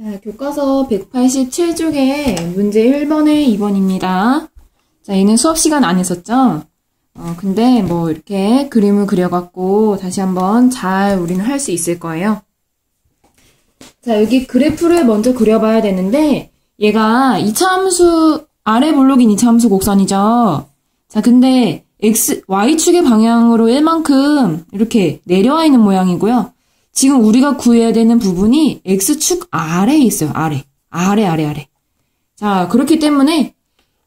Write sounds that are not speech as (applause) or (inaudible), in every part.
자, 교과서 187쪽에 문제 1번에 2번입니다. 자, 얘는 수업 시간 안 했었죠? 어, 근데 뭐 이렇게 그림을 그려갖고 다시 한번 잘 우리는 할 수 있을 거예요. 자, 여기 그래프를 먼저 그려봐야 되는데 얘가 이차함수 아래 블록인 이차함수 곡선이죠. 자, 근데 x, y축의 방향으로 1만큼 이렇게 내려와 있는 모양이고요. 지금 우리가 구해야 되는 부분이 x축 아래에 있어요. 아래. 아래, 아래, 아래. 자, 그렇기 때문에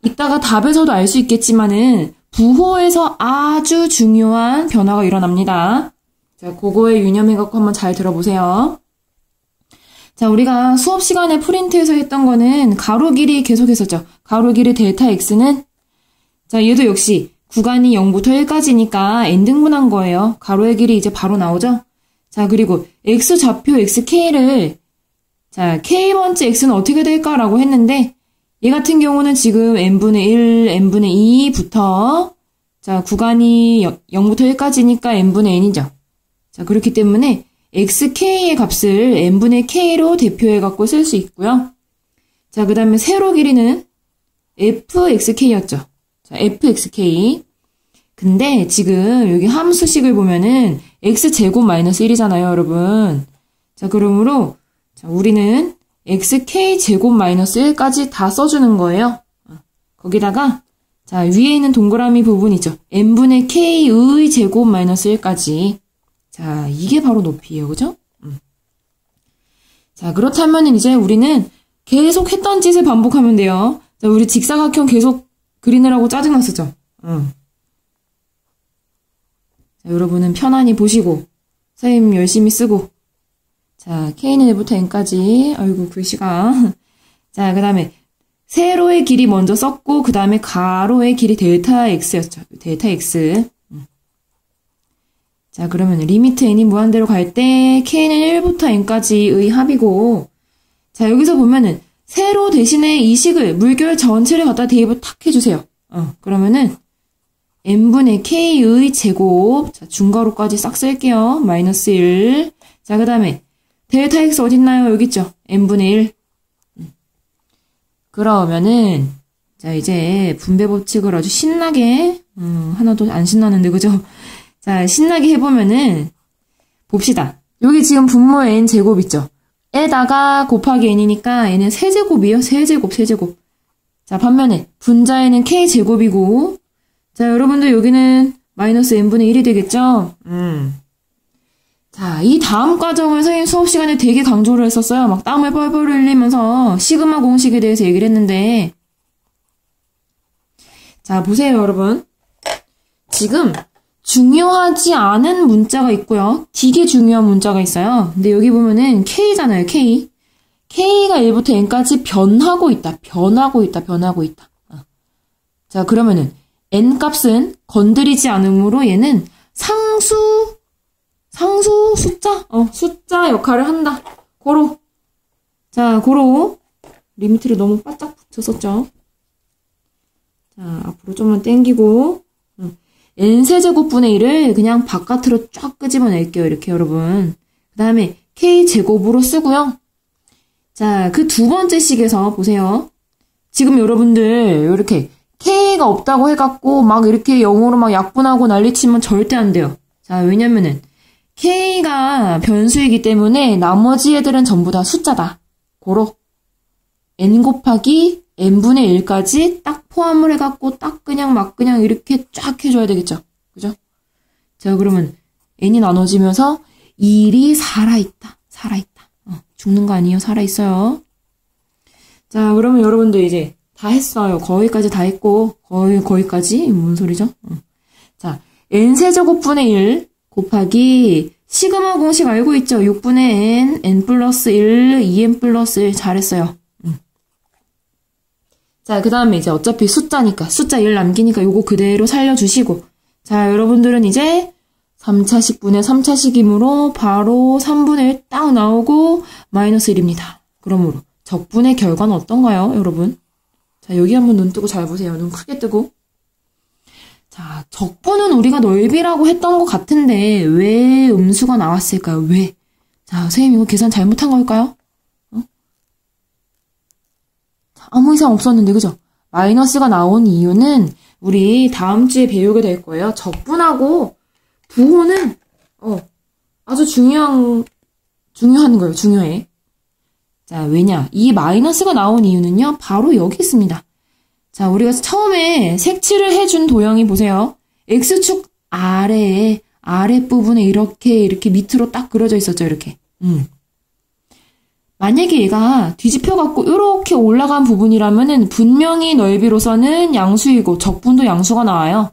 이따가 답에서도 알 수 있겠지만은 부호에서 아주 중요한 변화가 일어납니다. 자, 그거에 유념해 갖고 한번 잘 들어보세요. 자, 우리가 수업 시간에 프린트에서 했던 거는 가로 길이 계속 했었죠. 가로 길이 델타 x는 자, 얘도 역시 구간이 0부터 1까지니까 n등분한 거예요. 가로의 길이 이제 바로 나오죠. 자, 그리고 x 좌표 xk를 자, k번째 x는 어떻게 될까라고 했는데 얘 같은 경우는 지금 n분의 1, n분의 2부터 자, 구간이 0부터 1까지니까 n분의 n이죠. 자, 그렇기 때문에 xk의 값을 n분의 k로 대표해 갖고 쓸 수 있고요. 자, 그 다음에 세로 길이는 fxk였죠. 자, fxk. 근데 지금 여기 함수식을 보면은 x제곱 마이너스 1이잖아요, 여러분. 자, 그러므로 자, 우리는 xk 제곱 마이너스 1까지 다 써주는 거예요. 거기다가 자 위에 있는 동그라미 부분 있죠. n분의 k의 제곱 마이너스 1까지. 자 이게 바로 높이예요, 그죠? 음. 자 그렇다면 이제 우리는 계속 했던 짓을 반복하면 돼요. 자 우리 직사각형 계속 그리느라고 짜증났었죠. 음. 자, 여러분은 편안히 보시고 선생님 열심히 쓰고 자, K는 1부터 N까지. 아이고, 글씨가. (laughs) 자, 그 다음에, 세로의 길이 먼저 썼고, 그 다음에 가로의 길이 델타 X였죠. 델타 X. 음. 자, 그러면 리미트 N이 무한대로 갈 때, K는 1부터 N까지의 합이고, 자, 여기서 보면은, 세로 대신에 이 식을, 물결 전체를 갖다 대입을 탁 해주세요. 어, 그러면은, n분의 k의 제곱, 자, 중괄호까지 싹 쓸게요. 마이너스 1. 자, 그 다음에, 델타 x 어딨나요? 여기 있죠? n분의 1. 그러면은 자 이제 분배 법칙을 아주 신나게 음, 하나도 안 신나는데 그죠? 자 신나게 해보면은 봅시다. 여기 지금 분모 n 제곱 있죠? 에다가 곱하기 n이니까 n은 세제곱이에요. 세제곱 세제곱. 자 반면에 분자에는 k 제곱이고 자 여러분들 여기는 마이너스 n분의 1이 되겠죠? 음. 자, 이 다음 과정을 선생님 수업 시간에 되게 강조를 했었어요. 막 땀을 뻘뻘 흘리면서 시그마 공식에 대해서 얘기를 했는데 자, 보세요, 여러분. 지금 중요하지 않은 문자가 있고요. 되게 중요한 문자가 있어요. 근데 여기 보면은 K잖아요, K. K가 1부터 N까지 변하고 있다. 변하고 있다. 변하고 있다. 어. 자, 그러면은 N 값은 건드리지 않으므로 얘는 상수 상수 숫자 어 숫자 역할을 한다. 고로 자 고로 리미트를 너무 바짝 붙였었죠. 자 앞으로 좀만 당기고 n 세제곱분의 1을 그냥 바깥으로 쫙 끄집어낼게요. 이렇게 여러분. 그 다음에 k 제곱으로 쓰고요. 자 그 두 번째 식에서 보세요. 지금 여러분들 이렇게 k가 없다고 해갖고 막 이렇게 0으로 막 약분하고 난리치면 절대 안 돼요. 자 왜냐면은 K가 변수이기 때문에 나머지 애들은 전부 다 숫자다. 고로 n 곱하기 n분의 1까지 딱 포함을 해갖고 딱 그냥 막 그냥 이렇게 쫙 해줘야 되겠죠. 그죠? 자 그러면 n이 나눠지면서 1이 살아있다. 살아있다. 어, 죽는 거 아니에요. 살아있어요. 자 그러면 여러분들 이제 다 했어요. 거기까지 다 했고 거의 거기까지 뭔 소리죠? 어. 자 n 세 제곱분의 1 곱하기 시그마 공식 알고 있죠? 6분의 n, n 플러스 1, 2n 플러스 1 잘했어요. 음. 자, 그 다음에 이제 어차피 숫자니까 숫자 1 남기니까 요거 그대로 살려주시고 자, 여러분들은 이제 3차식분의 3차식이므로 바로 3분의 1 딱 나오고 마이너스 1입니다. 그러므로 적분의 결과는 어떤가요, 여러분? 자, 여기 한번 눈 뜨고 잘 보세요. 눈 크게 뜨고. 자, 적분은 우리가 넓이라고 했던 것 같은데 왜 음수가 나왔을까요? 왜? 자, 선생님 이거 계산 잘못한 걸까요? 어? 아무 이상 없었는데, 그죠? 마이너스가 나온 이유는 우리 다음 주에 배우게 될 거예요. 적분하고 부호는, 어, 아주 중요한, 중요한 거예요. 중요해. 자, 왜냐? 이 마이너스가 나온 이유는요, 바로 여기 있습니다. 자, 우리가 처음에 색칠을 해준 도형이 보세요. X축 아래에, 아랫부분에 이렇게, 이렇게 밑으로 딱 그려져 있었죠, 이렇게. 음. 만약에 얘가 뒤집혀갖고 이렇게 올라간 부분이라면은 분명히 넓이로서는 양수이고 적분도 양수가 나와요.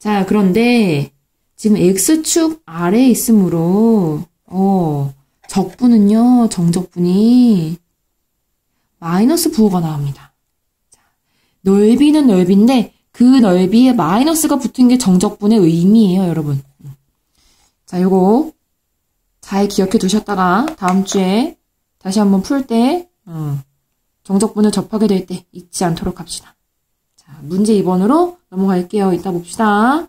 자, 그런데 지금 X축 아래에 있으므로, 어, 적분은요, 정적분이 마이너스 부호가 나옵니다. 자, 넓이는 넓이인데 그 넓이에 마이너스가 붙은 게 정적분의 의미예요, 여러분. 자, 요거 잘 기억해 두셨다가 다음 주에 다시 한번 풀 때, 어, 정적분을 접하게 될 때 잊지 않도록 합시다. 자, 문제 2번으로 넘어갈게요. 이따 봅시다.